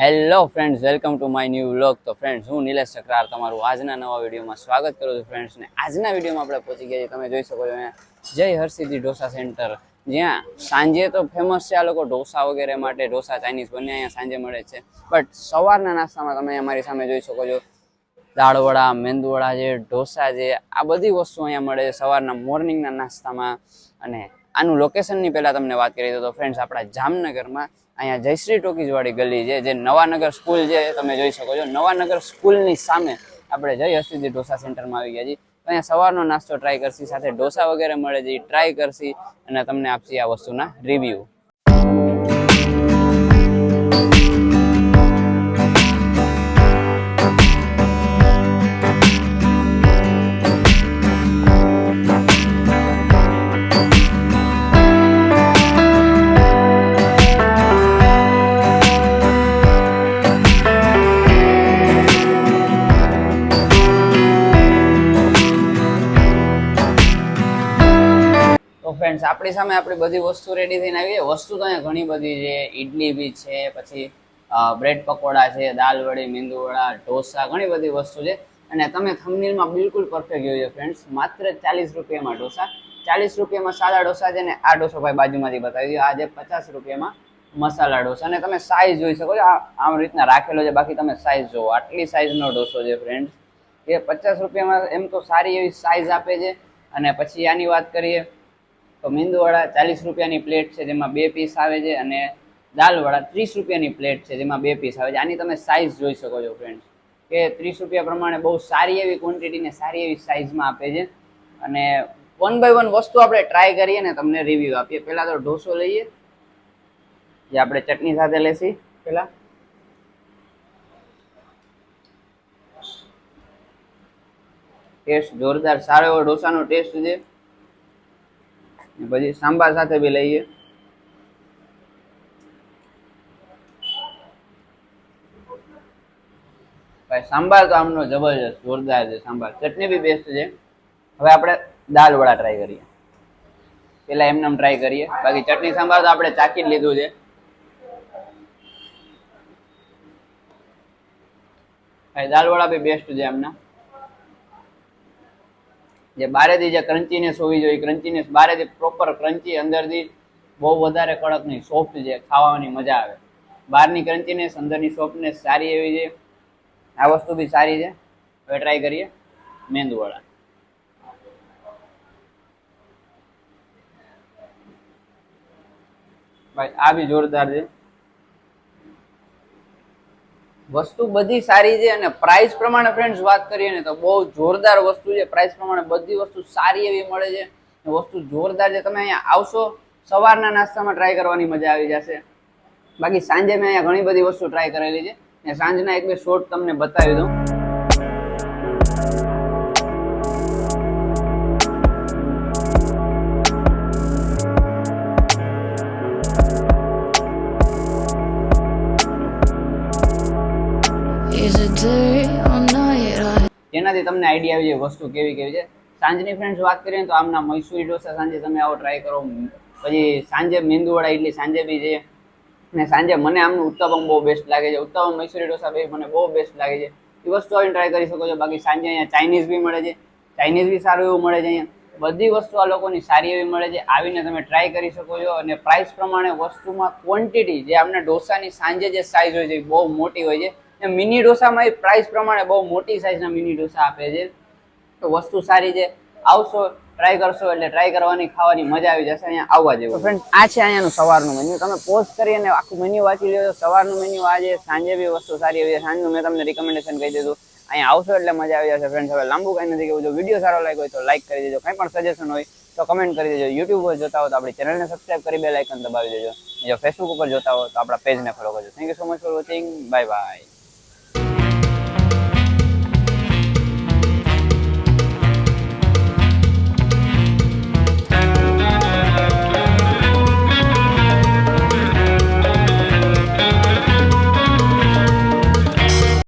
Hello friends welcome to my new vlog તો friends હું નિલેશ ચક્રાર તમારું આજના નવા વિડીયોમાં સ્વાગત કરું છું ફ્રેન્ડ્સ ને. આજના વિડીયોમાં આપણે પહોંચી ગયા છીએ. તમે જોઈ શકો છો અહીંયા જય હરસિદ્ધિ ઢોસા સેન્ટર જ્યાં સાંજે તો ફેમસ છે આ લોકો ઢોસા વગેરે માટે. ઢોસા ચાઇનીઝ બંને અહીંયા સાંજે મળે છે. બટ સવારના નાસ્તામાં તમે અમારી સામે જોઈ શકો છો. દાળવડા મેંદુવડા છે ઢોસા છે આ બધી વસ્તુ અહીંયા મળે છે સવારના મોર્નિંગના નાસ્તામાં. અને આનું લોકેશનની પહેલાં તમને વાત કરી દો તો ફ્રેન્ડ્સ આપણા જામનગરમાં અહીંયા જયશ્રી ટોકીજવાળી ગલી છે, જે નવાનગર સ્કૂલ છે, તમે જોઈ શકો છો. નવાનગર સ્કૂલની સામે આપણે જય હસ્તિજી ઢોસા સેન્ટરમાં આવી ગયા છીએ. અહીંયા સવારનો નાસ્તો ટ્રાય કરશી, સાથે ઢોસા વગેરે મળે છે ટ્રાય કરશી અને તમને આપશી આ વસ્તુના રિવ્યૂ ફ્રેન્ડ્સ આપણી સામે આપણી બધી વસ્તુ રેડી થઈને આવી વસ્તુ તો અહીંયા ઘણી બધી છે. ઈડલી બી છે, પછી બ્રેડ પકોડા છે, દાલ વડી, મેંદુ વડા, ઢોસા, ઘણી બધી વસ્તુ છે. અને તમે થમનીલમાં બિલકુલ પરફેક્ટ જોયું છે ફ્રેન્ડ્સ માત્ર ચાલીસ રૂપિયામાં ઢોસા, ચાલીસ રૂપિયામાં સાદા ઢોસા છે ને આ ઢોસો ભાઈ બાજુમાંથી બતાવી દીધો આજે પચાસ રૂપિયામાં મસાલા ઢોસા. અને તમે સાઈઝ જોઈ શકો છો. આમ રીતના રાખેલો છે. બાકી તમે સાઈઝ જોવો. આટલી સાઈઝનો ઢોસો છે ફ્રેન્ડ્સ એ પચાસ રૂપિયામાં એમ તો સારી એવી સાઈઝ આપે છે. અને પછી આની વાત કરીએ તો મેંદુવાળા ચાલીસ રૂપિયાની પ્લેટ છે, જેમાં બે પીસ આવે છે અને દાલવાળા ત્રીસ રૂપિયાની પ્લેટ છે, જેમાં બે પીસ આવે છે. આની તમે સાઈઝ જોઈ શકો છો ફ્રેન્ડ્સ કે ત્રીસ રૂપિયા પ્રમાણે બહુ સારી એવી ક્વોન્ટિટી ને સારી એવી સાઇઝમાં આપે છે. અને વન બાય વન વસ્તુ આપણે ટ્રાય કરીએ ને તમને રિવ્યૂ આપીએ. પહેલાં તો ઢોસો લઈએ. જે આપણે ચટણી સાથે લેશી. પહેલાં. ટેસ્ટ જોરદાર, સારો એવો ઢોસાનો ટેસ્ટ છે. પછી સાંભાર સાથે બી લઈએ. ભાઈ સાંભાર તો આમનો જબરજસ્ત, જોરદાર છે સાંભાર ચટણી બી બેસ્ટ છે. હવે આપણે દાલ વડા ટ્રાય કરીએ. પેલા એમને ટ્રાય કરીએ. બાકી ચટણી સાંભાર તો આપણે ચાખી જ લીધું છે. ભાઈ દાલ વડા બી બેસ્ટ છે એમના. જે બારેથી જે ક્રન્ચીનેસ હોવી જોઈએ ક્રન્ચીનેસ બારેથી પ્રોપર ક્રન્ચી અંદરથી બહુ વધારે કડક નહીં સોફ્ટ છે ખાવાની મજા આવે. બહારની ક્રન્ચીનેસ અંદરની સોફ્ટનેસ સારી એવી છે. આ વસ્તુ બી સારી છે. હવે ટ્રાય કરીએ મેંદુવાળા ભાઈ, આ બી જોરદાર છે. વસ્તુ બધી સારી છે અને પ્રાઇસ પ્રમાણે ફ્રેન્ડ્સ વાત કરીએ ને તો બહુ જોરદાર વસ્તુ છે. પ્રાઇસ પ્રમાણે બધી વસ્તુ સારી એવી મળે છે. વસ્તુ જોરદાર છે. તમે અહીંયા આવશો, સવારના નાસ્તામાં ટ્રાય કરવાની મજા આવી જશે. બાકી સાંજે મેં અહીંયા ઘણી બધી વસ્તુ ટ્રાય કરેલી છે. સાંજના એક બે શોર્ટ તમને બતાવી દઉં. જેનાથી તમને આઈડિયા આવી જાય વસ્તુ કેવી કેવી છે. સાંજની ફ્રેન્ડ્સ વાત કરીએ તો આમના મૈસુરી ઢોસા સાંજે તમે આવો ટ્રાય કરો. પછી સાંજે મેંદુવડા ઇડલી સાંજે બી છે. ને સાંજે મને આમનું ઉત્તપમ બહુ બેસ્ટ લાગે છે. ઉત્તપમ મૈસુરી ઢોસા બે મને બહુ બેસ્ટ લાગે છે. એ વસ્તુ આવીને ટ્રાય કરી શકો છો. બાકી સાંજે અહીંયા ચાઇનીઝ બી મળે છે. ચાઇનીઝ બી સારું એવું મળે છે અહીંયા. બધી વસ્તુ આ લોકોની સારી એવી મળે છે. આવીને તમે ટ્રાય કરી શકો છો. અને પ્રાઇસ પ્રમાણે વસ્તુમાં ક્વોન્ટિટી જે આપણે ઢોસાની સાંજે જે સાઇઝ હોય છે એ બહુ મોટી હોય છે. ને મિની ડોસામાં એ પ્રાઇસ પ્રમાણે બહુ મોટી સાઇઝના મિની ડોસા આપે છે. તો વસ્તુ સારી છે. આવશો ટ્રાય કરશો એટલે ટ્રાય કરવાની, ખાવાની મજા આવી જશે. અહીંયા આવવા જેવું. ફ્રેન્ડ આ છે અહીંયાનું સવારનું મેન્યુ તમે પોસ્ટ કરી અને આખું મેન્યુ વાંચી લો સવારનું મેન્યુ આજે, સાંજે બી વસ્તુ સારી આવી સાંજનું મેં તમને રિકમેન્ડેશન કહી દીધું. અહીંયા આવશો એટલે મજા આવી જશે ફ્રેન્ડ હવે લાંબુ કંઈ નથી કહેવું જો વીડિયો સારો લાગ્યો હોય તો લાઈક કરી દેજો. કંઈ પણ સજેશન હોય તો કમેન્ટ કરી દેજો. યુટ્યુબ પર જોતા હો તો આપણી ચેનલને સબસ્ક્રાઈબ કરી બે લાઇકન દબાવી દેજો. જો ફેસબુક ઉપર જોતા હો તો આપણા પેજને ફોલો કરજો. Thank you so much for watching bye bye